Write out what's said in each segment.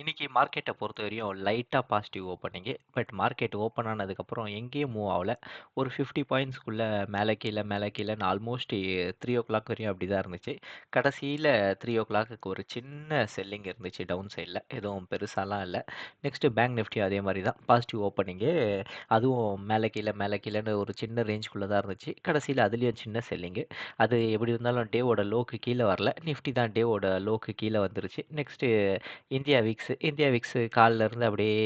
இன்னைக்கு பொறுத்த வரையும் லைட்டாக positive opening. But market open ஆனதுக்கப்புறம் எங்கேயும் மூவ் ஆகலை ஒரு 50 பாயிண்ட்ஸ்க்குள்ள மேல கீழ, மேல கீழன்னு ஆல்மோஸ்ட் 3:00 வரையும் அப்படி தான் இருந்துச்சு. கடைசியில் த்ரீ ஓ கிளாக்கு ஒரு சின்ன செல்லிங் இருந்துச்சு டவுன் சைடில் எதுவும் பெருசாலாம் இல்லை நெக்ஸ்ட்டு பேங்க் நிஃப்டி அதே மாதிரி தான். Positive opening. அதுவும் மேலே கீழே மேலே கீழேன்னு ஒரு சின்ன ரேஞ்சுக்குள்ளே தான் இருந்துச்சு. கடைசியில் அதுலேயும் சின்ன செல்லிங்கு. அது எப்படி இருந்தாலும் டேவோட லோக்கு கீழே வரல. நிஃப்டி தான் டேவோட லோக்கு கீழே வந்துருச்சு. Next India VIX India VIX காலில் இருந்து அப்படியே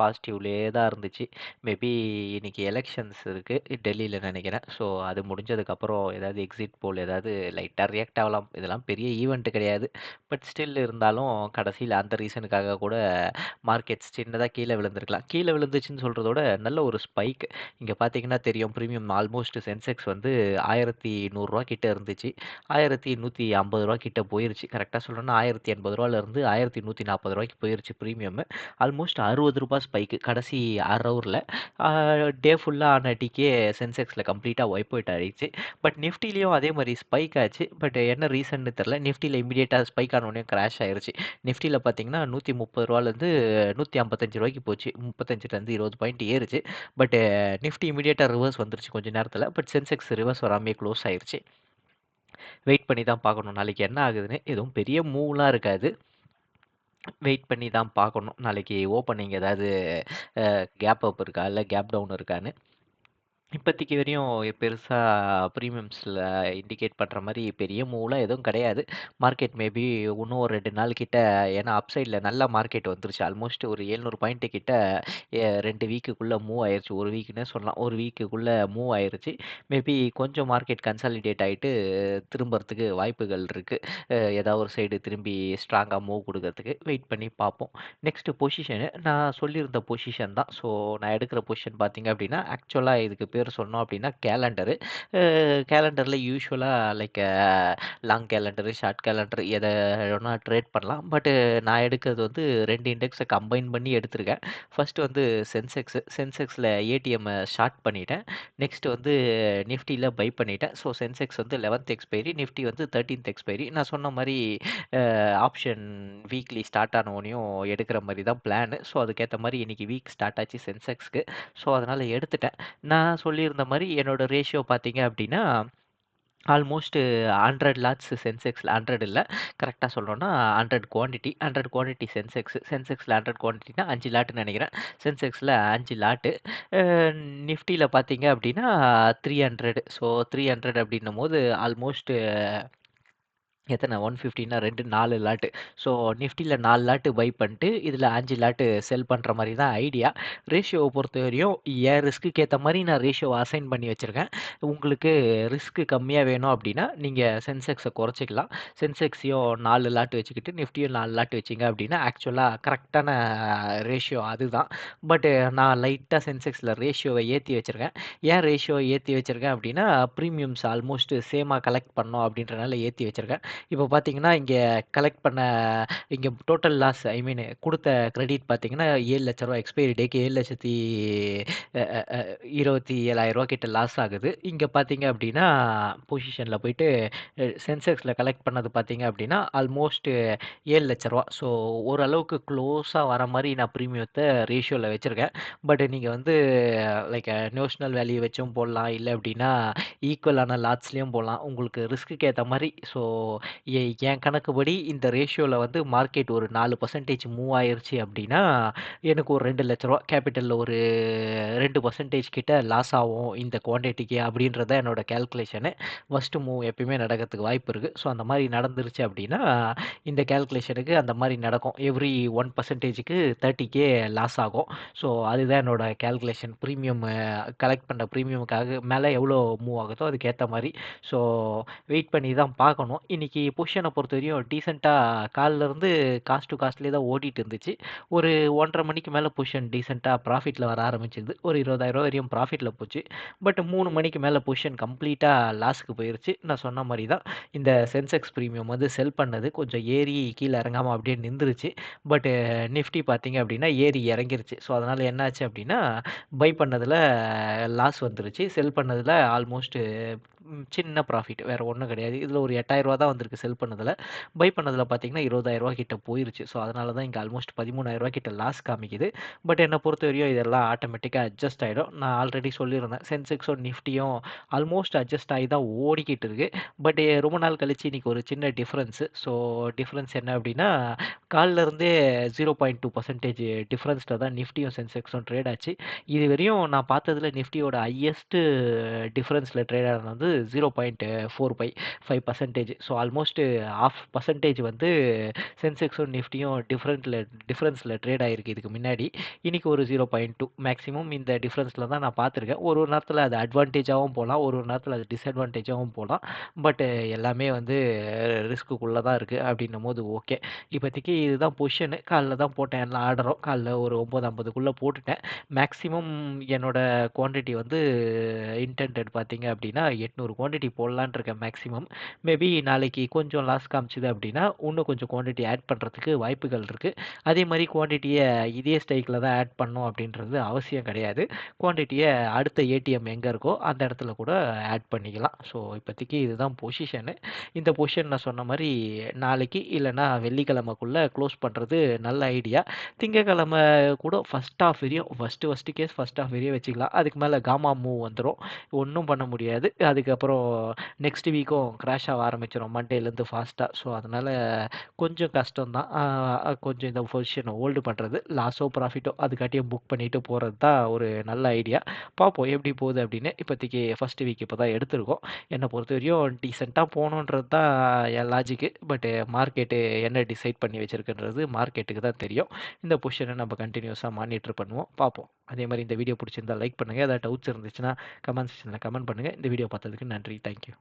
பாசிட்டிவ்லேயே தான் இருந்துச்சு. மேபி இன்னைக்கு எலெக்ஷன்ஸ் இருக்குது டெல்லியில் நினைக்கிறேன் ஸோ அது முடிஞ்சதுக்கப்புறம் ஏதாவது எக்ஸிட் போல் ஏதாவது லைட்டாக ரியாக்ட் ஆகலாம். இதெல்லாம் பெரிய ஈவெண்ட்டு கிடையாது. பட் ஸ்டில் இருந்தாலும் கடைசியில் அந்த ரீசனுக்காக கூட மார்க்கெட்ஸ் சின்னதாக கீழே விழுந்திருக்கலாம். கீழே விழுந்துச்சுன்னு சொல்கிறதோட விட நல்ல ஒரு ஸ்பைக். இங்கே பார்த்தீங்கன்னா தெரியும் ப்ரீமியம் ஆல்மோஸ்ட் சென்செக்ஸ் வந்து ஆயிரத்தி நூறுரூவா கிட்ட இருந்துச்சு. ஆயிரத்தி நூற்றி ஐம்பது ரூபா கிட்ட போயிருச்சு. கரெக்டாக சொல்லணும்னா ரூ. 1080லேருந்து ரூ. 1140 போயிருச்சு ப்ரீமியம் ஆல்மோஸ்ட் அறுபது ரூபாய் ஸ்பைக்கு கடைசி 1/2 டே ஃபுல்லாக ஆன டிக்கே சென்செக்ஸில் கம்ப்ளீட்டாக ஒய்ப் அவுட் ஆயிடுச்சு. பட் நிஃப்டிலையும் அதே மாதிரி ஸ்பைக் ஆச்சு. பட் என்ன ரீசன்னு தெரில நிஃப்டியில் இமீடியட்டாக ஸ்பைக் ஆனோடனே கிராஷ் ஆயிடுச்சு நிஃப்டியில் பார்த்தீங்கன்னா ரூ. 130லேருந்து ரூ. 155 போச்சு. 35லேருந்து 20 பாயிண்ட் ஏறுச்சு. பட் நிஃப்டி இமீடியட்டாக ரிவர்ஸ் வந்துருச்சு கொஞ்சம் நேரத்தில் பட் சென்செக்ஸ் ரிவர்ஸ் வராமே க்ளோஸ் ஆயிடுச்சு வெயிட் பண்ணி தான் பார்க்கணும். நாளைக்கு என்ன ஆகுதுன்னு. எதுவும் பெரிய மூவ்லாம் இருக்காது. வெயிட் பண்ணி தான் பார்க்கணும். நாளைக்கு ஓப்பனிங் ஏதாவது கேப் அப் இருக்கா? இல்லை கேப் டவுன் இருக்கான்னு. இப்போதைக்கு வரையும் பெருசா பிரீமியம்ஸ்ல இண்டிகேட் பண்ற மாரி பெரிய மூவ்லாம் எதுவும் கிடையாது. மார்க்கெட் மேபி இன்னும் ஒரு 2 நாள் கிட்ட ஏன்னா அப் நல்ல மார்க்கெட் வந்துருச்சு. ஆல்மோஸ்ட் ஒரு 700 பாயிண்ட் கிட்ட எ 2 வீக்குக்குள்ள மூவ் ஆயிருச்சு. 1 வீக்ன்னே சொல்லலாம். 1 வீக்குக்குள்ள மூவ் ஆயிருச்சு. மேபி கொஞ்சம் மார்க்கெட் கன்சாலிடேட் ஆயிட்டு திரும்புறதுக்கு வாய்ப்புகள் இருக்கு. அ ஏதாவது ஒரு சைடு திரும்பி ஸ்ட்ராங்கா மூவ் குடுக்கறதுக்கு. வெயிட் பண்ணி பார்ப்போம். நெக்ஸ்ட் பொசிஷனு நான் சொல்லியிருந்த பொசிஷன் தான். ஸோ நான் எடுக்கிற பொசிஷன் பார்த்தீங்க அப்படின்னா, ஆக்சுவலா இதுக்கு பேர் சொன்னோம் அப்படின்னா கேலண்டரு. கேலண்டரில் யூஸ்வலாக like long calendar, short calendar எதை வேணா ட்ரேட் பண்ணலாம். பட்டு நான் எடுக்கிறது வந்து ரெண்டு இண்டெக்ஸை கம்பைன் பண்ணி எடுத்திருக்கேன். ஃபஸ்ட்டு வந்து சென்செக்ஸ். சென்செக்ஸில் ஏடிஎம்மை ஷார்ட் பண்ணிட்டேன். நெக்ஸ்ட் வந்து நிஃப்டியில் பை பண்ணிட்டேன். ஸோ சென்செக்ஸ் வந்து 11த் எக்ஸ்பைரி, நிஃப்டி வந்து 13த் எக்ஸ்பைரி. நான் சொன்ன மாதிரி ஆப்ஷன் வீக்லி ஸ்டார்ட் ஆனவனையும் எடுக்கிற மாதிரி தான் பிளான் ஸோ அதுக்கேற்ற மாதிரி இன்றைக்கி வீக் ஸ்டார்ட் ஆச்சு சென்செக்ஸ்க்கு. ஸோ அதனால் எடுத்துட்டேன். நான் சொல்லியிருந்த மாதிரி என்னோட ரேஷியோ பார்த்தீங்க அப்படின்னா, ஆல்மோஸ்ட் 100 லாட்ஸ் சென்செக்ஸில் ஹண்ட்ரட் இல்லை கரெக்டாக சொல்லணும்னா 100 குவான்டிட்டி 100 குவான்டிட்டி சென்செக்ஸ். சென்செக்ஸில் ஹண்ட்ரட் குவான்டிட்டினா அஞ்சு லாட்டுன்னு நினைக்கிறேன் சென்செக்ஸில் அஞ்சு லாட்டு. நிஃப்டியில் பார்த்தீங்க அப்படின்னா 300 ஸோ 300 அப்படின்னும்போது ஆல்மோஸ்ட்டு எத்தனை ஒன் ஃபிஃப்டின்னா ரெண்டு நாலு லாட்டு. ஸோ நிஃப்டியில் நாலு லாட்டு பை பண்ணிட்டு, இதில் அஞ்சு லாட்டு செல் பண்ணுற மாதிரி தான் ஐடியா. ரேஷியோவ பொறுத்தவரையும் என் ரிஸ்க்குக்கு ஏற்ற மாதிரி நான் ரேஷியோவை அசைன் பண்ணி வச்சுருக்கேன் உங்களுக்கு ரிஸ்க்கு கம்மியாக வேணும் அப்படின்னா, நீங்கள் சென்செக்ஸை குறைச்சிக்கலாம் சென்செக்ஸையும் நாலு லாட்டு வச்சுக்கிட்டு, நிஃப்டியும் 4 லாட் வச்சீங்க அப்படின்னா, ஆக்சுவலாக கரெக்டான ரேஷியோ அதுதான். பட்டு நான் லைட்டாக சென்செக்ஸில் ரேஷியோவை ஏற்றி வச்சிருக்கேன். ஏன் ரேஷியோ ஏற்றி வச்சுருக்கேன் அப்படின்னா, ப்ரீமியம்ஸ் ஆல்மோஸ்ட் சேமாக கலெக்ட் பண்ணோம் அப்படின்றனால ஏற்றி வச்சிருக்கேன். இப்போ பார்த்தீங்கன்னா, இங்கே கலெக்ட் பண்ண இங்கே டோட்டல் லாஸ் ஐ மீன் கொடுத்த கிரெடிட் பார்த்தீங்கன்னா, ஏழு லட்ச ரூபா எக்ஸ்பைரி டேக்கு ஏழு லட்சத்தி இருபத்தி ஏழாயிரரூவா கிட்ட லாஸ் ஆகுது. இங்கே பார்த்தீங்க அப்படின்னா, பொசிஷனில் போயிட்டு சென்செக்ஸில் கலெக்ட் பண்ணது பார்த்தீங்க அப்படின்னா, ஆல்மோஸ்ட் ஏழு லட்ச ரூபா ஸோ ஓரளவுக்கு க்ளோஸாக வர மாதிரி நான் ப்ரீமியத்தை ரேஷியோவில் வச்சுருக்கேன் பட் நீங்கள் வந்து லைக் நேஷ்னல் வேல்யூ வச்சும் போடலாம். இல்லை அப்படின்னா ஈக்குவலான லாட்ஸ்லேயும் போடலாம். உங்களுக்கு ரிஸ்க்குக்கு ஏற்ற மாதிரி ஸோ ஏ என் கணக்குப்படி இந்த ரேஷியோவில் வந்து மார்க்கெட் ஒரு நாலு பர்சன்டேஜ் மூவ் ஆயிடுச்சு அப்படின்னா, எனக்கு ஒரு ரெண்டு லட்ச ரூபா கேபிட்டலில் ஒரு ரெண்டு பர்சன்டேஜ் கிட்ட லாஸ் ஆகும் இந்த குவான்டிட்டிக்கு அப்படின்றத என்னோட கேல்குலேஷனு ஃபஸ்ட்டு மூவ் எப்பயுமே நடக்கிறதுக்கு வாய்ப்பு இருக்குது ஸோ அந்த மாதிரி நடந்துருச்சு அப்படின்னா, இந்த கால்குலேஷனுக்கு அந்த மாதிரி நடக்கும். எவ்ரி ஒன் பர்சன்டேஜுக்கு தேர்ட்டிக்கே லாஸ் ஆகும். ஸோ அதுதான் என்னோட கால்குலேஷன். ப்ரீமியம் கலெக்ட் பண்ணுற ப்ரீமியமுக்காக மேலே எவ்வளோ மூவ் ஆகுதோ அதுக்கேற்ற மாதிரி ஸோ வெயிட் பண்ணி தான் பார்க்கணும். இன்னைக்கு இன்னைக்கு பொசிஷனை பொறுத்தவரையும் டீசெண்டாக காலிலேருந்து காஸ்ட் டு காஸ்ட்லேயே தான் ஓடிட்டு இருந்துச்சு. ஒரு ஒன்றரை மணிக்கு மேலே பொசிஷன் டீசெண்டாக ப்ராஃபிட்டில் வர ஆரம்பிச்சிது ஒரு இருபதாயிரம் வரையும் ப்ராஃபிட்டில் போச்சு. பட் மூணு மணிக்கு மேலே பொசிஷன் கம்ப்ளீட்டாக லாஸுக்கு போயிருச்சு. நான் சொன்ன மாதிரி தான் இந்த சென்செக்ஸ் ப்ரீமியம் வந்து செல் பண்ணது கொஞ்சம் ஏறி கீழே இறங்காமல் அப்படியே நின்றுச்சு பட்டு நிஃப்டி பார்த்தீங்க அப்படின்னா ஏறி இறங்கிருச்சு. ஸோ அதனால் என்னாச்சு அப்படின்னா பை பண்ணதில் லாஸ் வந்துருச்சு. செல் பண்ணதில் ஆல்மோஸ்ட்டு சின்ன ப்ராஃபிட் வேறு ஒன்றும் கிடையாது. இதில் ஒரு எட்டாயிரரூவா தான் வந்துருக்கு செல் பண்ணதில். பை பண்ணதில் பார்த்தீங்கன்னா இருபதாயிரரூவா கிட்ட போயிருச்சு. ஸோ அதனால தான் இங்கே ஆல்மோஸ்ட் பதிமூணாயிரரூவா கிட்ட லாஸ் காமிக்குது. பட் என்னை பொறுத்த வரையும் இதெல்லாம் ஆட்டோமேட்டிக்காக அட்ஜஸ்ட் ஆகிடும் நான் ஆல்ரெடி சொல்லியிருந்தேன். சென்செக்ஸும் நிஃப்டியும் ஆல்மோஸ்ட் அட்ஜஸ்ட் ஆகி தான் ஓடிக்கிட்டு இருக்கு. பட் ரொம்ப நாள் கழிச்சு இன்றைக்கி ஒரு சின்ன டிஃப்ரென்ஸு ஸோ டிஃப்ரென்ஸ் என்ன அப்படின்னா காலிலருந்தே ஜீரோ பாயிண்ட் டூ பர்சன்டேஜ் டிஃப்ரென்ஸில் தான் நிஃப்டியும் சென்செக்ஸும் ட்ரேட் ஆச்சு. இது வரையும் நான் பார்த்ததில் நிஃப்டியோட ஹையஸ்ட்டு டிஃப்ரென்ஸில் ட்ரேட் ஆனது வந்து zero point four by five percentage so almost half percentage வந்து சென்செக்ஸும் நிஃப்டியும் டிஃப்ரெண்ட்டில் டிஃப்ரென்ஸில் ட்ரேட் ஆகிருக்கு இதுக்கு முன்னாடி. இன்றைக்கி ஒரு ஜீரோ பாயிண்ட் டூ மேக்ஸிமம் இந்த டிஃப்ரென்ஸில் தான் நான் பார்த்துருக்கேன். ஒரு ஒரு நேரத்தில் அது அட்வான்டேஜாகவும் போகலாம் ஒரு ஒரு நேரத்தில் அது டிஸ்அட்வான்டேஜாகவும் போகலாம் பட் எல்லாமே வந்து ரிஸ்க்குள்ளே தான் இருக்குது அப்படின்னும் போது ஓகே இப்போதைக்கு இதுதான் பொசிஷனு காலைல தான் போட்டேன் எல்லாம் ஆர்டரும் காலைல ஒரு ஒம்பது ஐம்பதுக்குள்ளே போட்டுட்டேன். மேக்ஸிமம் என்னோட குவான்டிட்டி வந்து இன்டென்டட் பார்த்தீங்க அப்படின்னா எட்நூறு குவான்டிட்டி போடலான் இருக்கேன் மேக்ஸிமம் மேபி நாளைக்கு கொஞ்சம் லாஸ் காமிச்சுது அப்படின்னா இன்னும் கொஞ்சம் குவான்டிட்டி ஆட் பண்ணுறதுக்கு வாய்ப்புகள் இருக்குது அதே மாதிரி குவான்டிட்டியை இதே ஸ்டைக்கில் தான் ஆட் பண்ணோம் அப்படின்றது அவசியம் கிடையாது. குவான்டிட்டியை அடுத்த ஏடிஎம் எங்கே இருக்கோ அந்த இடத்துல கூட ஆட் பண்ணிக்கலாம். ஸோ இப்போதைக்கு இதுதான் பொசிஷனு இந்த பொசிஷன் நான் சொன்ன மாதிரி நாளைக்கு இல்லைனா வெள்ளிக்கிழமைக்குள்ளே க்ளோஸ் பண்ணுறது நல்ல ஐடியா திங்கக்கிழமை கூட ஃபஸ்ட் ஆஃப் வரையும் first first case first half வரையும் வச்சுக்கலாம். அதுக்கு மேலே காமா மூவ் வந்துடும் ஒன்றும் பண்ண முடியாது. அதுக்கப்புறம் நெக்ஸ்ட் வீக்கும் க்ராஷ் ஆக ஆரம்பிச்சிடும் மண்டேலேருந்து ஃபாஸ்ட்டாக ஸோ அதனால் கொஞ்சம் கஷ்டம் தான் கொஞ்சம் இந்த பொசிஷனை ஹோல்டு பண்ணுறது லாஸோ ப்ராஃபிட்டோ அதுக்காட்டியும் புக் பண்ணிவிட்டு போகிறது தான் ஒரு நல்ல ஐடியா பார்ப்போம் எப்படி போகுது அப்படின்னு. இப்போதைக்கு ஃபஸ்ட்டு வீக் இப்போ தான் எடுத்திருக்கோம். என்னை பொறுத்த வரையும் டீசெண்டாக போகணுன்றது தான் என் லாஜிக்கு பட்டு மார்க்கெட்டு என்ன டிசைட் பண்ணி வச்சுருக்குன்றது மார்க்கெட்டுக்கு தான் தெரியும். இந்த பொசிஷனை நம்ம கண்டினியூஸாக மானிட்டர் பண்ணுவோம் பார்ப்போம். அதே மாதிரி இந்த வீடியோ பிடிச்சிருந்தா லைக் பண்ணுங்கள் ஏதாவது டவுட்ஸ் இருந்துச்சுன்னா கமெண்ட் செக்ஷனில் கமெண்ட் பண்ணுங்கள் இந்த வீடியோ பார்த்ததுக்கு நன்றி. தேங்க்யூ